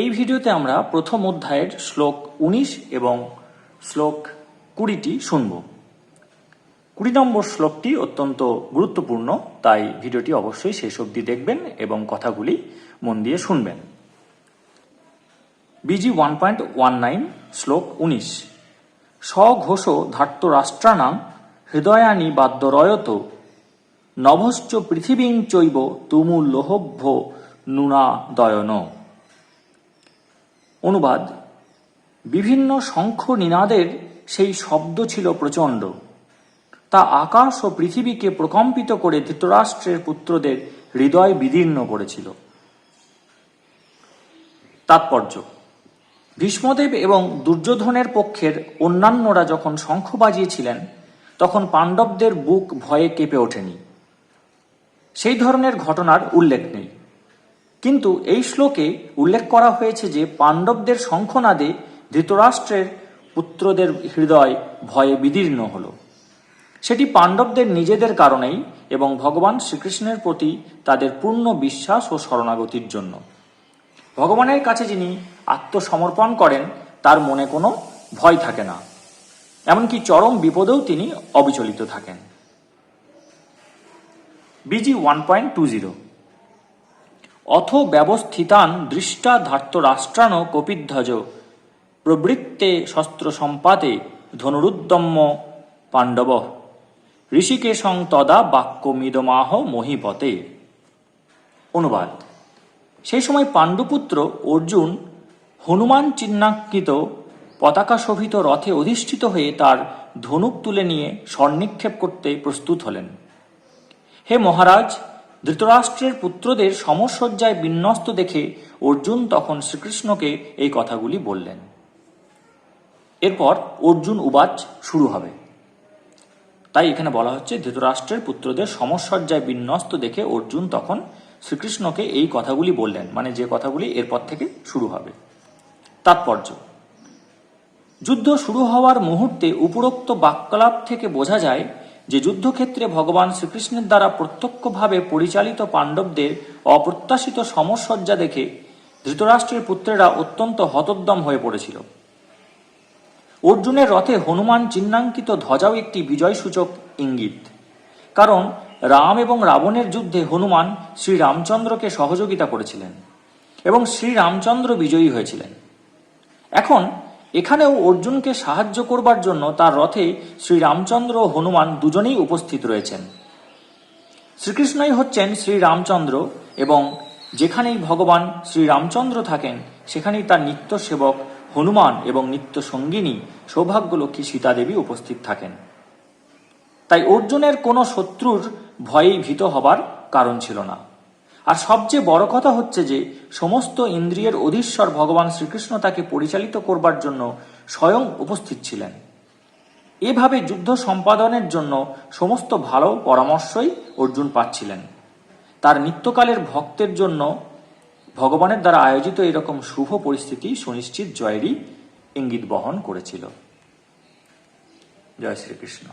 এই ভিডিওতে আমরা প্রথম অধ্যায়ের শ্লোক উনিশ এবং শ্লোক কুড়িটি শুনব। কুড়ি নম্বর শ্লোকটি অত্যন্ত গুরুত্বপূর্ণ, তাই ভিডিওটি অবশ্যই শেষ অবধি দেখবেন এবং কথাগুলি মন দিয়ে শুনবেন। BG one point one nine, শ্লোক উনিশ। স্বঘোষ ধার্ত রাষ্ট্রাণাং হৃদয়ানি বাদ্যরয়ত, নভশ্চ পৃথিবীং চৈব তুমুল লোহভ্য নুনাদয়ন। অনুবাদ। বিভিন্ন শঙ্খ নিনাদের সেই শব্দ ছিল প্রচণ্ড। তা আকাশ ও পৃথিবীকে প্রকম্পিত করে ধৃতরাষ্ট্রের পুত্রদের হৃদয় বিদীর্ণ করেছিল। তাৎপর্য। ভীষ্মদেব এবং দুর্যোধনের পক্ষের অন্যান্যরা যখন শঙ্খ বাজিয়েছিলেন, তখন পাণ্ডবদের বুক ভয়ে কেঁপে ওঠেনি। সেই ধরনের ঘটনার উল্লেখ নেই। কিন্তু এই শ্লোকে উল্লেখ করা হয়েছে যে পাণ্ডবদের শঙ্খনাদে ধৃতরাষ্ট্রের পুত্রদের হৃদয় ভয়ে বিদীর্ণ হল। সেটি পাণ্ডবদের নিজেদের কারণেই এবং ভগবান শ্রীকৃষ্ণের প্রতি তাদের পূর্ণ বিশ্বাস ও শরণাগতির জন্য। ভগবানের কাছে যিনি আত্মসমর্পণ করেন, তার মনে কোনো ভয় থাকে না। এমনকি চরম বিপদেও তিনি অবিচলিত থাকেন। BG one point two zero. অথ ব্যবস্থিতান দৃষ্টা ধার্ত রাষ্ট্রাণ কপিধ্বজ। প্রবৃত্তে শস্ত্র সম্পাতে ধনুরুদ্দম্য পাণ্ডব। ঋষিকেশং তদা বাক্যমিদমাহ মহিপতে। অনুবাদ। সেই সময় পাণ্ডুপুত্র অর্জুন হনুমান চিহ্নাঙ্কিত পতাকা শোভিত রথে অধিষ্ঠিত হয়ে তার ধনুক তুলে নিয়ে স্বর্নিক্ষেপ করতে প্রস্তুত হলেন। হে মহারাজ ধৃতরাষ্ট্রের পুত্রদের সমসজ্জায় বিন্যস্ত দেখে অর্জুন তখন শ্রীকৃষ্ণকে এই কথাগুলি বললেন। এরপর অর্জুন উবাচ শুরু হবে। তাই এখানে বলা হচ্ছে, ধৃতরাষ্ট্রের পুত্রদের সমসজ্জায় বিন্যস্ত দেখে অর্জুন তখন শ্রীকৃষ্ণকে এই কথাগুলি বললেন মানে যে কথাগুলি এরপর থেকে শুরু হবে। তাৎপর্য। যুদ্ধ শুরু হওয়ার মুহূর্তে উপরোক্ত বাক্যলাপ থেকে বোঝা যায় যে যুদ্ধক্ষেত্রে ভগবান শ্রীকৃষ্ণের দ্বারা প্রত্যক্ষভাবে পরিচালিত পাণ্ডবদের অপ্রত্যাশিত সমসজ্জা দেখে ধৃতরাষ্ট্রের পুত্রেরা অত্যন্ত হতোদ্যম হয়ে পড়েছিল। অর্জুনের রথে হনুমান চিহ্নাঙ্কিত ধ্বজাও একটি বিজয়সূচক ইঙ্গিত। কারণ রাম এবং রাবণের যুদ্ধে হনুমান শ্রী রামচন্দ্রকে সহযোগিতা করেছিলেন এবং শ্রী রামচন্দ্র বিজয়ী হয়েছিলেন। এখন এখানেও অর্জুনকে সাহায্য করবার জন্য তার রথে শ্রী রামচন্দ্র ও হনুমান দুজনেই উপস্থিত রয়েছেন। শ্রীকৃষ্ণই হচ্ছেন শ্রী রামচন্দ্র এবং যেখানেই ভগবান শ্রী রামচন্দ্র থাকেন, সেখানেই তার নিত্য সেবক হনুমান এবং নিত্য সঙ্গিনী সৌভাগ্যলক্ষ্মী সীতাদেবী উপস্থিত থাকেন। তাই অর্জুনের কোনো শত্রুর ভয়েই ভীত হবার কারণ ছিল না। আর সবচেয়ে বড় কথা হচ্ছে যে, সমস্ত ইন্দ্রিয়ের অধীশ্বর ভগবান শ্রীকৃষ্ণ তাকে পরিচালিত করবার জন্য স্বয়ং উপস্থিত ছিলেন। এভাবে যুদ্ধ সম্পাদনের জন্য সমস্ত ভালো পরামর্শই অর্জুন পাচ্ছিলেন। তার নিত্যকালের ভক্তের জন্য ভগবানের দ্বারা আয়োজিত এরকম শুভ পরিস্থিতি সুনিশ্চিত জয়েরই ইঙ্গিত বহন করেছিল। জয় শ্রীকৃষ্ণ।